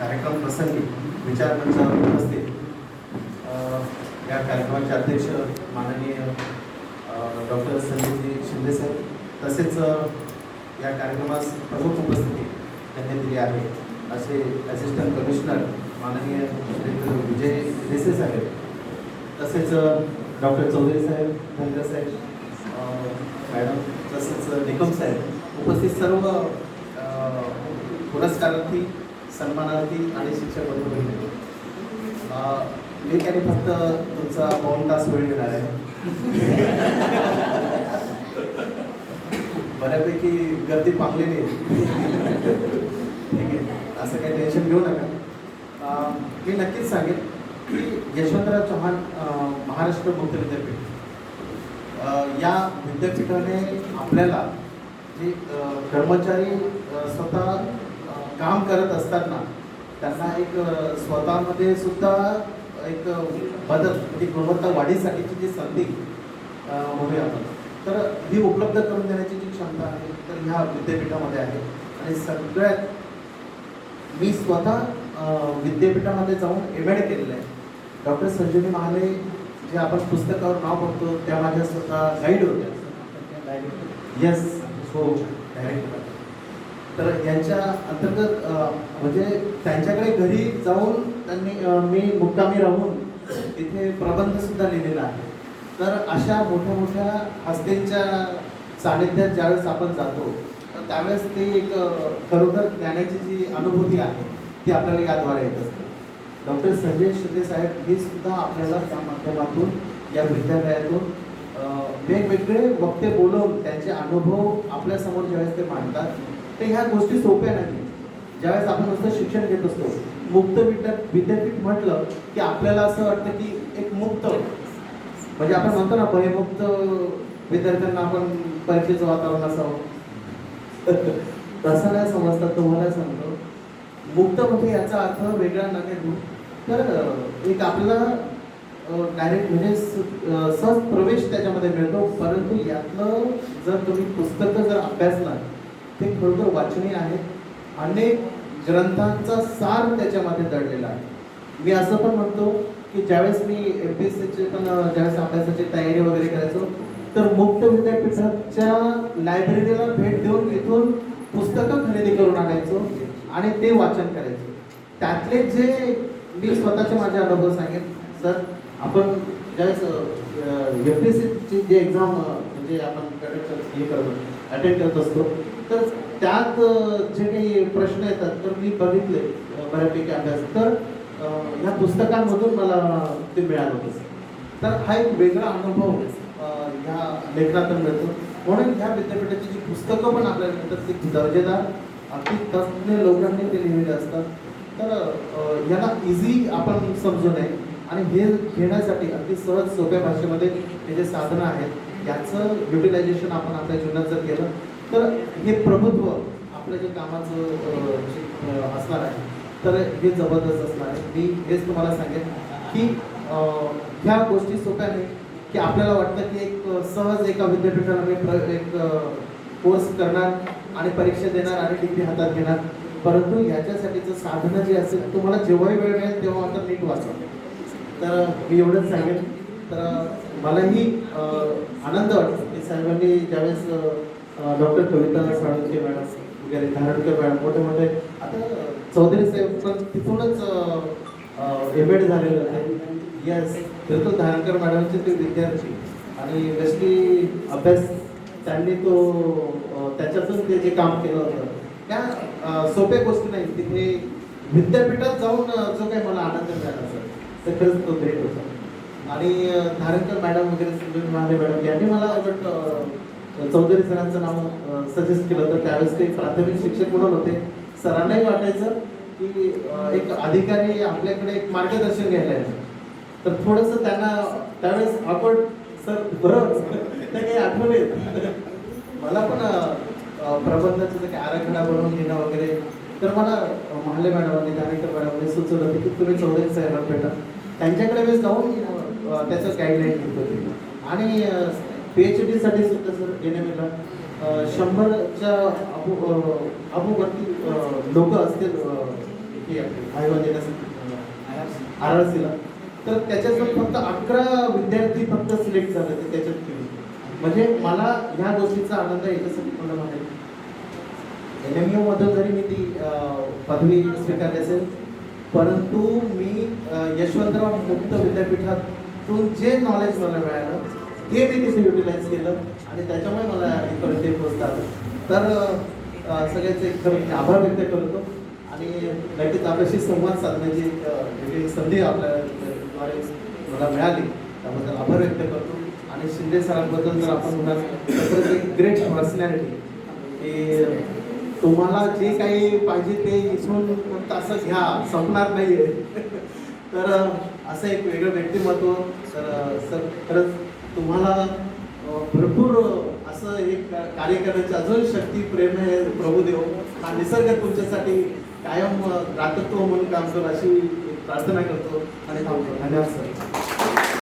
कार्यक्रम प्रसंगी विचार मंचावर उपस्थित या कार्यक्रमाचे अध्यक्ष माननीय डॉक्टर संजयजी शिंदे साहेब तसेच या कार्यक्रमास प्रमुख उपस्थिती त्यांनी दिली आहे. असे असिस्टंट कमिशनर माननीय विजय देसे साहेब तसेच डॉक्टर चौधरी साहेब धनगर साहेब मॅडम तसेच निकम साहेब उपस्थित सर्व पुरस्कारार्थी सन्मानार्थी आणि शिक्षक बंधू भगिनी. मी त्याने फक्त तुमचा पाऊन तास वेळ घेणार आहे. बऱ्यापैकी गर्दी पांगलेली आहे. ठीक आहे. असं काही टेन्शन घेऊ नका. मी नक्कीच सांगेन की यशवंतराव चव्हाण महाराष्ट्र मुक्त विद्यापीठ. या विद्यापीठाने आपल्याला जे कर्मचारी स्वतः काम करत असताना त्यांना एक स्वतःमध्ये सुद्धा एक बदल म्हणजे गुणवत्ता वाढीसाठीची जी संधी म्हणूया आपण. तर ही उपलब्ध करून देण्याची जी क्षमता आहे तर ह्या विद्यापीठामध्ये आहे. आणि सगळ्यात मी स्वतः विद्यापीठामध्ये जाऊन एम एड केलेलं आहे. डॉक्टर संजीवनी महाले जे आपण पुस्तकावर नाव बघतो त्या माझ्या स्वतः गाईड होत्या. येस हो डायरेक्ट तर यांच्या अंतर्गत म्हणजे त्यांच्याकडे घरी जाऊन त्यांनी मी मुक्कामी राहून तिथे प्रबंध सुद्धा लिहिलेला आहे. तर अशा मोठ्या मोठ्या हस्तींच्या सानिध्यात ज्यावेळेस आपण जातो तर त्यावेळेस ते एक खरोखर ज्ञानाची जी अनुभूती आहे ती आपल्याला याद्वारे येत असते. डॉक्टर संजय शिंदे साहेब हे सुद्धा आपल्याला त्या माध्यमातून या विद्यालयातून वेगवेगळे वक्ते बोलवून त्यांचे अनुभव आपल्यासमोर ज्यावेळेस ते मांडतात ते ह्या गोष्टी सोप्या नाही ज्यावेळेस आपण नुसतं शिक्षण घेत असतो मुक्त विद्यापीठ म्हटलं की आपल्याला असं वाटतं की एक मुक्त. म्हणजे आपण म्हणतो ना भयमुक्त विद्यार्थ्यांना आपण परीक्षेचं वातावरण असावं. तसं नाही समजतात तुम्हाला सांगतो. मुक्त म्हणजे याचा अर्थ वेगळा नका तर एक आपल्याला डायरेक्ट म्हणजे सहज प्रवेश त्याच्यामध्ये मिळतो. परंतु यातलं जर तुम्ही पुस्तकं जर अभ्यासला ते खरोखर वाचनीय आहेत अनेक ग्रंथांचा सार त्याच्यामध्ये दडलेला आहे. मी असं पण म्हणतो की ज्यावेळेस मी एम पी एस सीचे पण ज्यावेळेस अभ्यासाची तयारी वगैरे करायचो तर मुक्त विद्यापीठाच्या लायब्ररीला भेट देऊन तिथून पुस्तकं खरेदी करून आणायचो आणि ते वाचन करायचो. त्यातले जे मी स्वतःचे माझे अनुभव सांगेन सर आपण ज्यावेळेस एफ पी एस सीची जे एक्झाम म्हणजे आपण हे करतो अटेंड करत असतो तर त्यात जे काही प्रश्न येतात तर मी बघितले बऱ्यापैकी अभ्यास. तर ह्या पुस्तकांमधून मला ते मिळालं होतं. तर हा एक वेगळा अनुभव ह्या लेखनातून मिळतो. म्हणून ह्या विद्यापीठाची जी पुस्तकं पण आपल्याला मिळतात ती दर्जेदार अगदी तज्ज्ञ लोकांनी ते लिहिलेले असतात. तर ह्याला याला इझी आपण समजू नये. आणि हे घेण्यासाठी अगदी सहज सोप्या भाषेमध्ये हे जे साधनं आहेत याचं युटिलायझेशन आपण आपल्या जीवनात जर केलं तर हे प्रभुत्व आपलं जे कामाचं जे, असणार आहे तर हे जबरदस्त असणार आहे. मी हेच तुम्हाला सांगेन की ह्या गोष्टी सोप्या नाही की आपल्याला वाटतं की एक सहज एका विद्यापीठाला मी एक कोर्स करणार आणि परीक्षा देणार आणि डिग्री हातात घेणार. परंतु ह्याच्यासाठीचं साधनं जे असेल तुम्हाला जेव्हाही वेळ मिळेल तेव्हा आता नीट वाचवते तर मी एवढंच सांगेन. तर मलाही आनंद वाटतो की साहेबांनी ज्यावेळेस डॉक्टर कविता साळुंके मॅडम वगैरे धारणकर मॅडम मोठे मोठे आता चौधरी साहेब पण तिथूनच एम एड झालेलं आहे येस तर धारणकर मॅडमचे ते विद्यार्थी आणि बेसिकली अभ्यास त्यांनी तो त्याच्यातून ते जे काम केलं होतं. त्या सोप्या गोष्टी नाही तिथे विद्यापीठात जाऊन जो काही मला आनंद मिळाला सर तर खरंच तो ग्रेट होता. आणि धारणकर मॅडम वगैरे सुनील महाले मॅडम यांनी मला वाटतं चौधरी सरांचं नाव सजेस्ट केलं होतं. त्यावेळेस ते प्राथमिक शिक्षक म्हणून होते. सरांनाही वाटायचं की एक अधिकारी आपल्याकडे एक मार्गदर्शन घ्यायला आहे तर थोडंसं त्यांना त्यावेळेस आपण सर बरोबर त्या काही आठवण येत मला पण प्रबंधाचं काही आराखडा बनवून घेणं वगैरे तर मला महाले मॅडमांनी धारणकर मॅडमांनी सुचवलं की तुम्ही चौधरी साहेबांना भेटा. त्यांच्याकडे मी जाऊन त्याचं गाईडलाईन घेतो आणि पी एच डीसाठी सुद्धा सर एन एम एला शंभरच्या अबू अबूवरती लोक असतील अ, आर आर सीला तर त्याच्यातून फक्त अकरा विद्यार्थी फक्त सिलेक्ट झाले ते त्याच्यात म्हणजे मला ह्या गोष्टीचा आनंद आहे याच्यासाठी मला म्हणाल एन एम यू जरी मी ती पदवी स्वीकारली असेल परंतु मी यशवंतराव मुक्त विद्यापीठातून जे नॉलेज मला मिळालं ते मी तिथे युटिलाइज केलं आणि त्याच्यामुळे मला इथपर्यंत ते आलं. तर सगळ्यांचे खरं मी आभार व्यक्त करतो आणि नक्कीच आपल्याशी संवाद साधण्याची वेगळी संधी आपल्याद्वारे मला मिळाली. त्याबद्दल आभार व्यक्त करतो. आणि शिंदे सरांबद्दल जर आपण म्हणाल तर ग्रेट पर्सनॅलिटी की तुम्हाला जे काही पाहिजे ते इथून फक्त असं घ्या संपणार नाही आहे तर असं एक वेगळं व्यक्तिमत्व तर सर खरंच तुम्हाला भरपूर असं एक कार्य करण्याची अजून शक्ती प्रेरणा आहे प्रभुदेव हा निसर्ग तुमच्यासाठी कायम रातत्व म्हणून काम करू अशी प्रार्थना करतो आणि थांबतो. धन्यवाद सर.